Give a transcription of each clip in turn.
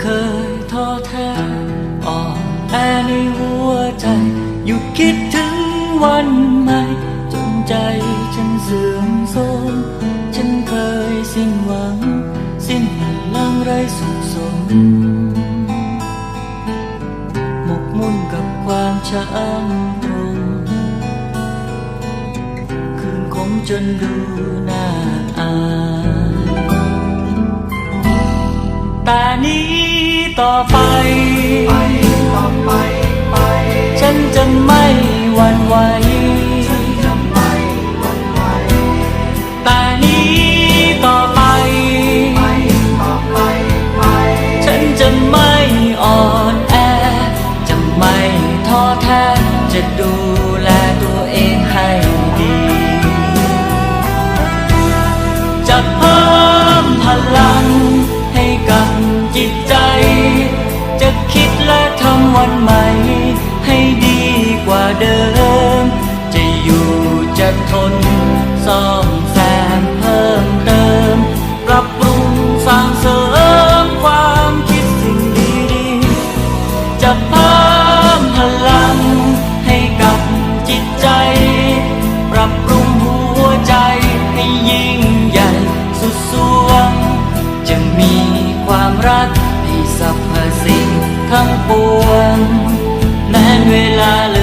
เคยท้อแท้อ่อแอในหัวใจ อยู่คิดถึงวันใหม่ จนใจฉันเสื่อมโทรมฉันเคยสิ้นหวัง สิ้นพลังไรสุขสมหมกมุ่นกับความช้ำทรงคืนคงจนดูน่าอาย ต่อไป ไปต่อไป ไป ฉันจะไม่หวั่นไหว วันใหม่ ให้ดีกว่าเดิม จะอยู่จะทนซ่อมแซมเพิ่มเติม ปรับปรุงสร้างเสริมความคิดสิ่งดีๆจะเพิ่มพลังให้กับจิตใจ ปรับปรุงหัวใจให้ยิ่งใหญ่สุดสวงจะมีความรัก la la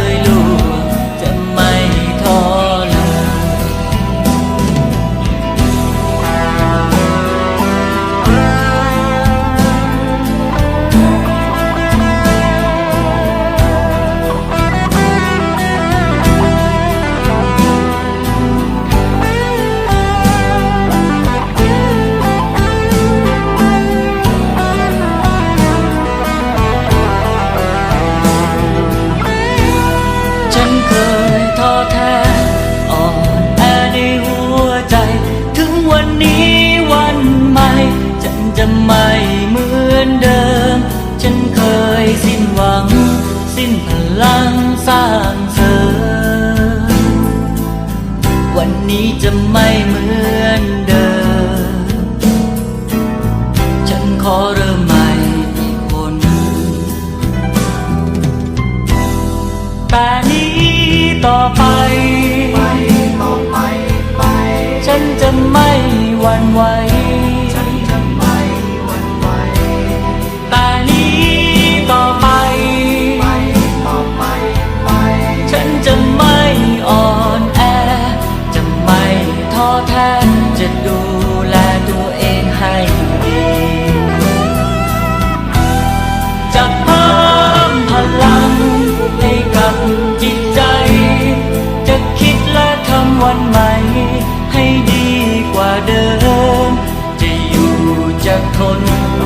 อเริ่มใหม่อีกคนแต่นี้ต่อไป ฉันจะไม่หวั่นไหวแต่นี้ต่อไป ฉันจะไม่อ่อนแอ จะไม่ท้อแท้จะดู จากคน